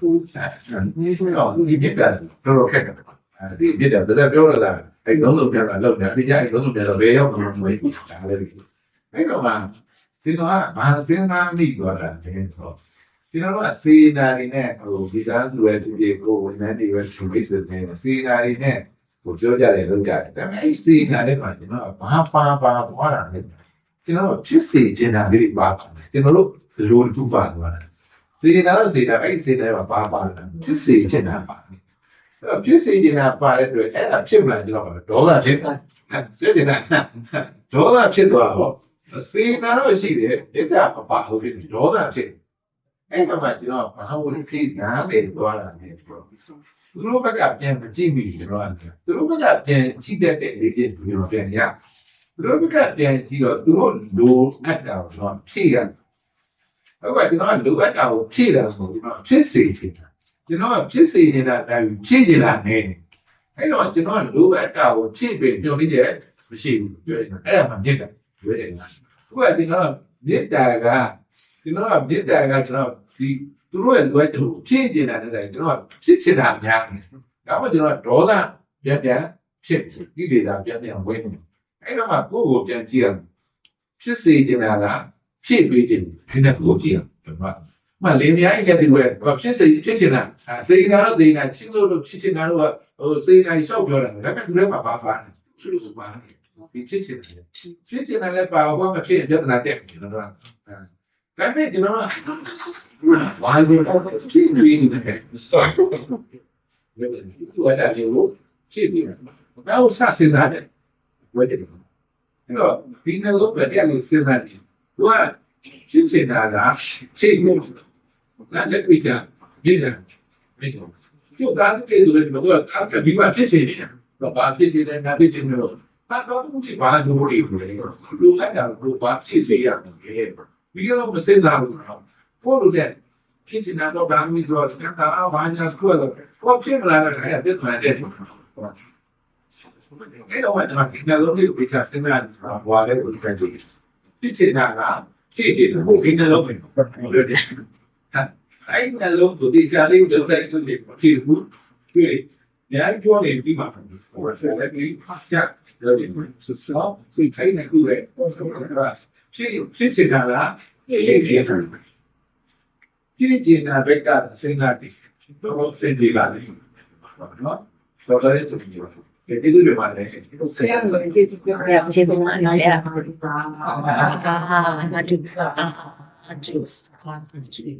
သူဒီဆိုတော့ဒီပြတာတော့တော့ခက်တယ်အဲဒီပြတာဒါပြောရတာအဲလုံးလုံးပြတာလောက်တယ်ဒီကြိုက်လုံးလုံးပြတာဘယ်ရောက်မှမွေးတာလေအဲ့တော့မှဒီတော့ဘာစင်းနာမိသွားတာလဲတော့ဒီတော့စေနာရီနဲ့ဟိုဒီကားလူရဲ့သူပြေကိုဝန်ထမ်းတွေရဲ့သူမိတ်ဆွေတွေစေနာရီနဲ့ဟိုပြောကြတယ်လုပ်ကြတယ်ဒါပေမဲ့အဲ့စေနာတွေမှာကျွန်တော်ဘာပါပါသွားတာလဲကျွန်တော်ဖြစ်စေချင်တာလေးပါပါတယ်ကျွန်တော်တို့လိုတူပါသွားတ ယ်စေနာတော့စေနာအဲ့စေနာမှာပါပါလာဖြစ်စေချင်တာပါတယ်အဲ့တော့ဖြစ်စေချင်တာပါတဲ့အတွက်အဲ့ဒါဖြစ်မလာကျွန်တော်ဒေါသဖြစ်တယ်စေချင်တာဒေါသဖြစ်သွားတော့စေနာတော့ရှိတယ်ဒီကမပါဘူးဖြစ်ဒေါသဖြစ်အဲ့ဆိုမှကျွန်တော်ဘာလို့စေနာလဲသွားတာလဲဆိုတော့သူတို့ဘက်ကပြန်မကြည့်မိကျွန်တော်ကသူတို့ဘက်ကပြန်ကြည့်တတ်တဲ့လေ့ကျင့်ကျွန်တော်ပြန်ရသူတို့ဘက်ကပြန်ကြည့်တော့သူတို့လိုအပ်တာကိုတော့ဖြည့်ရ ဟုတ်ကဲ့ကျွန်တော်ကလိုအပ်တာကိုဖြည့်တာဆိုကျွန်တော်ဖြစ်စေချင်တာကျွန်တော်ကဖြစ်စေနေတာတိုင်းဖြည့်နေတာနဲ့အဲ့တော့ကျွန်တော်ကလိုအပ်တာကိုဖြည့်ပြီးပြောပြီးတယ်မရှိဘူးပြောရင်အဲ့ဒါမှမြစ်တာပြောတယ်နော်ဟုတ်ကဲ့ကျွန်တော်မြစ်တာကကျွန်တော်ကမြစ်တာကကျွန်တော်ဒီသူတို့ရဲ့လိုအပ်တာကိုဖြည့်နေတာနဲ့ကျွန်တော်ကဖြစ်ချင်တာများတယ်ဒါမှကျွန်တော်ဒေါသပြန်ပြန်ဖြစ်ဒီလေသာပြန်ပြန်ဝင်နေအဲ့တော့မှကိုယ့်ကိုပြန်ကြည့်ရဖြစ်စေချင်တာက ဖြည့်ပေးခြင်းခင်းတဲ့ကိုကြည့်ရကျွန်တော်မလင်းများရဲ့ဒီဝဲဖြစ်စေဖြစ်ချင်တာစေနာတော့စေနာချင်းလို့ဖြစ်ချင်တာတော့ဟိုစေနာရှောက်ပြောတာဒါပေမဲ့သူလည်းမပါပါနဲ့သူ့လိုပါဒီဖြစ်ချင်တယ်ဖြစ်ချင်တယ်လည်းပါဘာမှဖြစ်ပြဿနာတက်တယ်နော်ဒါပေမဲ့ကျွန်တော်ဝိုင်းပြီးဖြစ်ပြီးနေတယ်ဒီဝါတာလေးကိုဖြစ်ပြီးတော့ဆက်စင်လာတယ်ဝဲတယ်အဲ့တော့ဒီနေ့လို့ပြတဲ့လေးစဉ်းစားတယ် သူကဖြစ်ချင်တာကချိန်မှုနားလက်ပြချင်ပြည်တယ်ဘယ်လိုကျုပ်သားတဲ့လူတွေကတော့အကဒီမှာဖြစ်ချင်တယ်တော့ဘာဖြစ်ချင်လဲငါဖြစ်ချင်တယ်လို့ဘာတော့ဒီဘာလို့လို့လဲလူကတာလူဘာဖြစ်စေရတယ်ဒီလိုမစင်စားဘူးတော့ပို့လို့တဲ့ဖြစ်ချင်တာတော့ဒါမျိုးတော့တာအဘာညာဆွဲလို့ဘာဖြစ်မလာလဲအဲ့ပြတ်သွားတယ်အဲ့တော့ကျွန်တော်ဒီနေ့လို့ဒီပြချစင်တာဘာလဲကိုပြန်ကြည့်ဖြ စ်ချင်တာကဖြစ်တယ်ဘုရားနဲ့လုံးမယ်ဟုတ်တယ်အဲ့နဲ့လုံးကိုဒီကြလေးကိုလိုက်လို့ဒီဖြစ်ဘူးတွေ့ညာပြောနေပြီးမှာဟိုဆက်လက်ပြီးဖတ်ကြတယ်ဒီဆိုတော့စိတ်ထိုင်နေကူရဲ့ဖြစ်ဖြစ်ချင်တာလားဖြစ်ချင်တာဖြစ်ချင်တာဘက်ကစဉ်းစားတယ်တော့စဉ်းကြည့်လာတယ်နော်တော့လည်းစဉ်းကြည့်ပါ ဒီလိုတွေမှာလည်း Saya lagi juga Ya, macam tu nak saya. Ah, Ah, aduh. Ah, aduh. Ah, aduh.